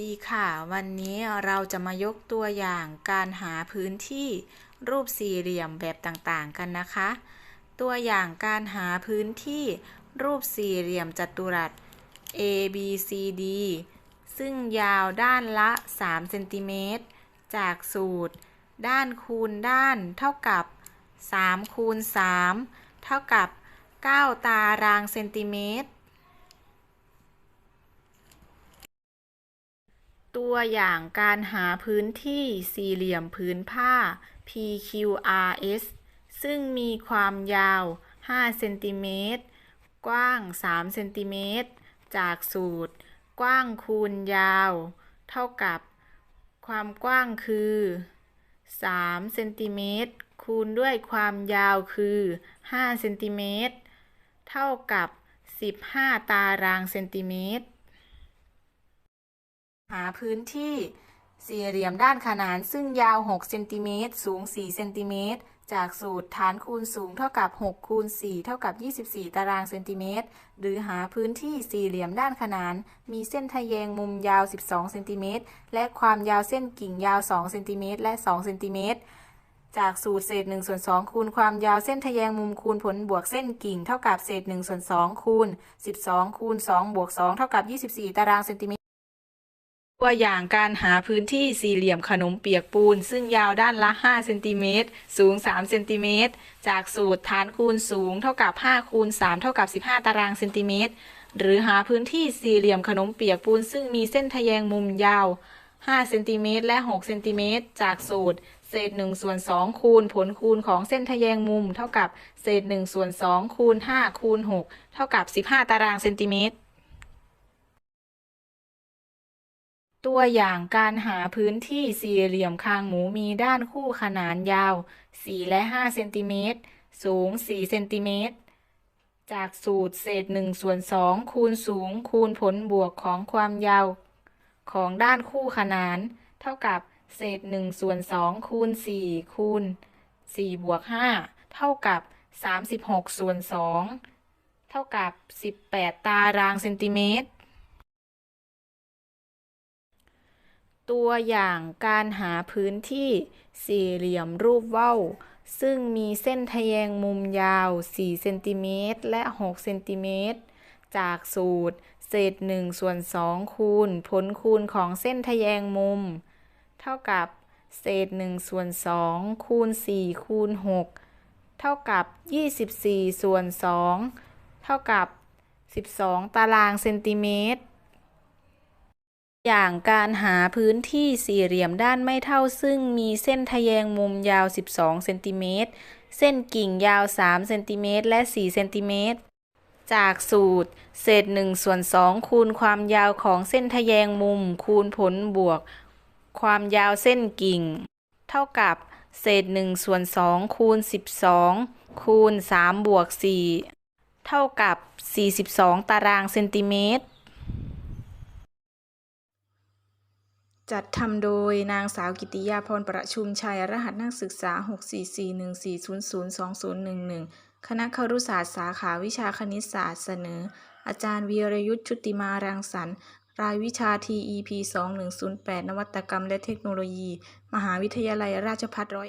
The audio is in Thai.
ดีค่ะ วันนี้เราจะมายกตัวอย่างการหาพื้นที่รูปสี่เหลี่ยมแบบต่างๆกันนะคะ ตัวอย่างการหาพื้นที่รูปสี่เหลี่ยมจัตุรัส A B C D ซึ่งยาวด้านละ3เซนติเมตรจากสูตร ด้านคูณด้านเท่ากับ3คูณ3เท่ากับ 9 ตารางเซนติเมตร ตัวอย่างการหาพื้นที่สี่เหลี่ยมพื้นผ้า PQRS ซึ่งมีความยาว 5 เซนติเมตร กว้าง 3 เซนติเมตร จากสูตร กว้างคูณยาว เท่ากับ ความกว้างคือ 3 เซนติเมตร คูณด้วยความยาวคือ 5 เซนติเมตร เท่ากับ 15 ตารางเซนติเมตร หาพื้นที่สี่เหลี่ยมด้านขนานซึ่งยาว 6 เซนติเมตร สูง 4 เซนติเมตร จากสูตรฐานคูณสูงเท่ากับ 6 คูณ 4 เท่ากับ 24 ตารางเซนติเมตร หรือหาพื้นที่สี่เหลี่ยมด้านขนาน มีเส้นทะแยงมุมยาว 12 เซนติเมตร และความยาวเส้นกิ่งยาว 2 เซนติเมตร และ 2 เซนติเมตร จากสูตรเศษ1ส่วน2คูณความยาวเส้นทะแยงมุมคูณผลบวกเส้นกิ่ง เท่ากับเศษ1ส่วน2คูณ12 คูณ 2 บวก 2 เท่ากับ 24 ตารางเซนติเมตร ตัวอย่างการหาพื้นที่สี่เหลี่ยมขนมเปียกปูน ซึ่งยาวด้านละ 5 เซนติเมตร สูง 3 เซนติเมตร จากสูตรฐานคูณสูงเท่ากับ 5 คูณ 3 เท่ากับ 15 ตารางเซนติเมตร หรือหาพื้นที่สี่เหลี่ยมขนมเปียกปูน ซึ่งมีเส้นทะแยงมุมยาว 5 เซนติเมตร และ 6 เซนติเมตร จากสูตร เศษ1ส่วน2คูณผลคูณของเส้นทะแยงมุม เท่ากับ เศษ1ส่วน2คูณ5คูณ6เท่ากับ 15 ตารางเซนติเมตร ตัวอย่างการหาพื้นที่สี่เหลี่ยมคางหมูมีด้านคู่ขนานยาว 4 และ 5 เซนติเมตร สูง 4 เซนติเมตร จากสูตรเศษ1ส่วน2คูณสูง คูณผลบวกของความยาว ของด้านคู่ขนาน เท่ากับเศษ1ส่วน2คูณ4คูณ4บวก5เท่ากับ 36ส่วน2เท่ากับ 18 ตารางเซนติเมตร ตัวอย่างการหาพื้นที่สี่เหลี่ยมรูปว่าวซึ่งมีเส้นทะแยงมุมยาว 4 เซนติเมตรและ 6 เซนติเมตร จากสูตร เศษ1ส่วน2คูณ ผลคูณของเส้นทะแยงมุม เท่ากับ เศษ1ส่วน2คูณ 4 คูณ 6 เท่ากับ 24 ส่วน 2 เท่ากับ 12 ตารางเซนติเมตร อย่างการหาพื้นที่สี่เหลี่ยมด้านไม่เท่าซึ่งมีเส้นทะแยงมุมยาว 12 เซนติเมตร เส้นกิ่งยาว 3 เซนติเมตร และ 4 เซนติเมตร จากสูตร เศษ1ส่วน2คูณความยาวของเส้นทะแยงมุม คูณผลบวก ความยาวเส้นกิ่ง เท่ากับ เศษ1ส่วน2คูณ 12 คูณ 3 บวก 4 เท่ากับ 42 ตารางเซนติเมตร จัดทำโดยนางสาวกิติยาพรประชุมชัย รหัสนักศึกษา 64414002011 คณะครุศาสตร์สาขาวิชาคณิตศาสตร์เสนอ อาจารย์วีรยุทธชุติมารังสรรค์ รายวิชา TEP 2108 นวัตกรรมและเทคโนโลยี มหาวิทยาลัยราชภัฏร้อย